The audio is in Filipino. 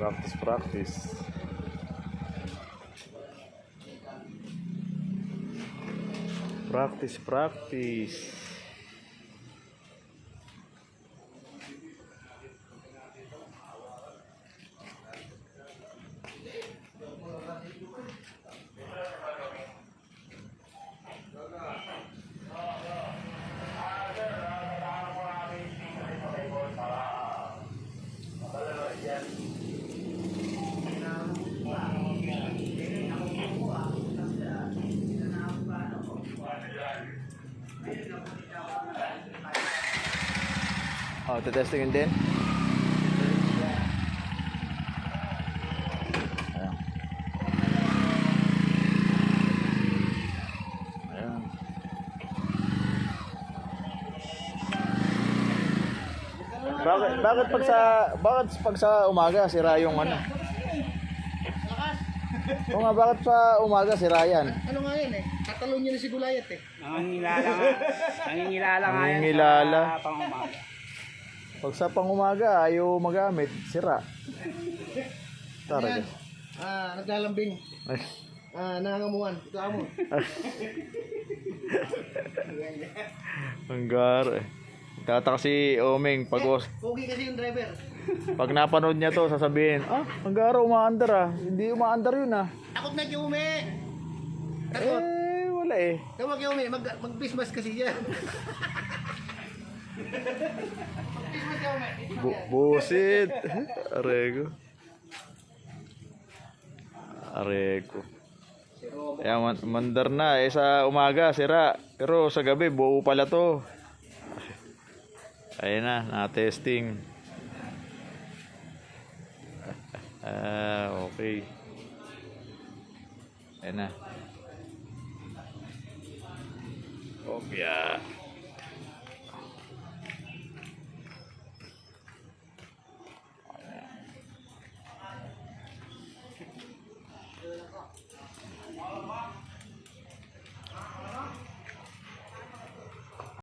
Practice, practice. Practice, practice. Oh, testingin din. Ayan. Ayan. Bakit bakit pag sa bakit pag sa umaga sira yung ano? Oo nga, bakit sa umaga sira yan? Ano nga yan eh? Katalon niya na si Gulayat eh. Nangingilala nga. Nangingilala nga yan Nangingilala. sa pangumaga. Pag sa pangumaga ayaw magamit, sira. Talaga. Ah, naglalambing. Ay. Ah, nangangamuhan. Ito amo. Ang gara eh. Tataka si Omeng pag, Pogi kasi yung driver. pag napanood niya to, sasabihin, ah, ang gara umaandar ah. Hindi umaandar yun ah. Takot na Kiume. Takot. Eh, wala eh. Tawag Kiume, mag, mag-Christmas kasi yan. Bu- busit. Arego. Arego. Kaya man- mandar na. Eh sa umaga, sira. Pero sa gabi, buo pala to. Ayun na, na-testing. Ah, okay. Ayun na. Kopya.